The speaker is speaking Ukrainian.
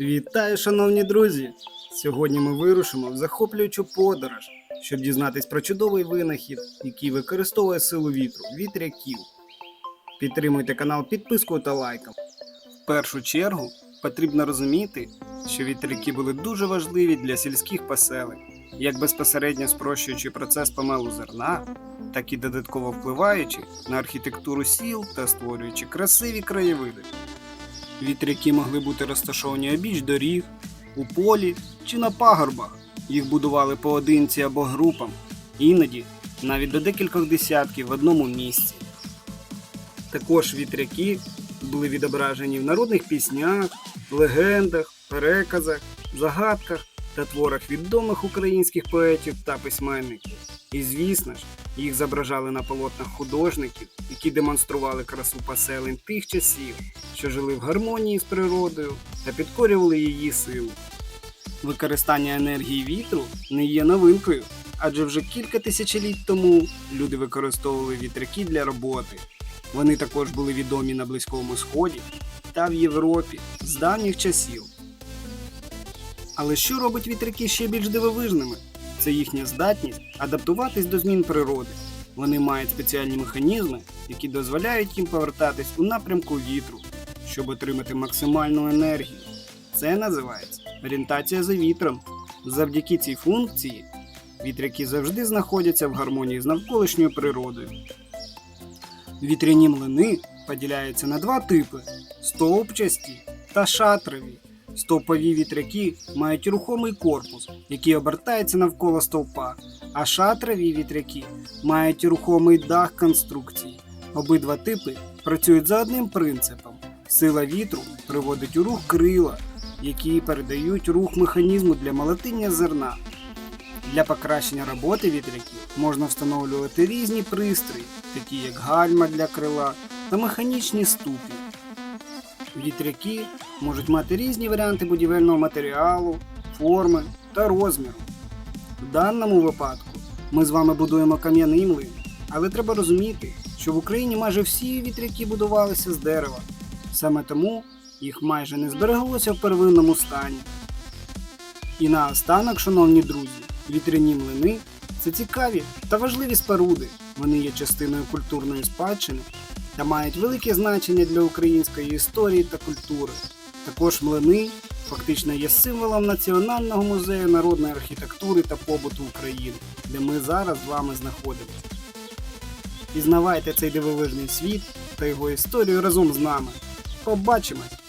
Вітаю, шановні друзі! Сьогодні ми вирушимо в захоплюючу подорож, щоб дізнатись про чудовий винахід, який використовує силу вітру вітряків. Підтримуйте канал підпискою та лайком. В першу чергу потрібно розуміти, що вітряки були дуже важливі для сільських поселень, як безпосередньо спрощуючи процес помелу зерна, так і додатково впливаючи на архітектуру сіл та створюючи красиві краєвиди. Вітряки могли бути розташовані обіч доріг, у полі чи на пагорбах. Їх будували поодинці або групам, іноді навіть до декількох десятків в одному місці. Також вітряки були відображені в народних піснях, легендах, переказах, загадках та творах відомих українських поетів та письменників. І звісно ж, їх зображали на полотнах художників, які демонстрували красу поселень тих часів, що жили в гармонії з природою та підкорювали її силу. Використання енергії вітру не є новинкою, адже вже кілька тисячоліть тому люди використовували вітряки для роботи. Вони також були відомі на Близькому Сході та в Європі з давніх часів. Але що робить вітряки ще більш дивовижними? Це їхня здатність адаптуватись до змін природи. Вони мають спеціальні механізми, які дозволяють їм повертатись у напрямку вітру, щоб отримати максимальну енергію. Це називається орієнтація за вітром. Завдяки цій функції вітряки завжди знаходяться в гармонії з навколишньою природою. Вітряні млини поділяються на два типи: стовпчасті та шатрові. Стовпові вітряки мають рухомий корпус, який обертається навколо стовпа, а шатрові вітряки мають рухомий дах конструкції. Обидва типи працюють за одним принципом: сила вітру приводить у рух крила, які передають рух механізму для молотиння зерна. Для покращення роботи вітряків можна встановлювати різні пристрої, такі як гальма для крила та механічні ступі. Вітряки можуть мати різні варіанти будівельного матеріалу, форми та розміру. В даному випадку ми з вами будуємо кам'яний млин, але треба розуміти, що в Україні майже всі вітряки будувалися з дерева. Саме тому їх майже не збереглося в первинному стані. І наостанок, шановні друзі, вітряні млини це цікаві та важливі споруди. Вони є частиною культурної спадщини та мають велике значення для української історії та культури. Також млини фактично є символом Національного музею народної архітектури та побуту України, де ми зараз з вами знаходимося. Пізнавайте цей дивовижний світ та його історію разом з нами. Побачимось!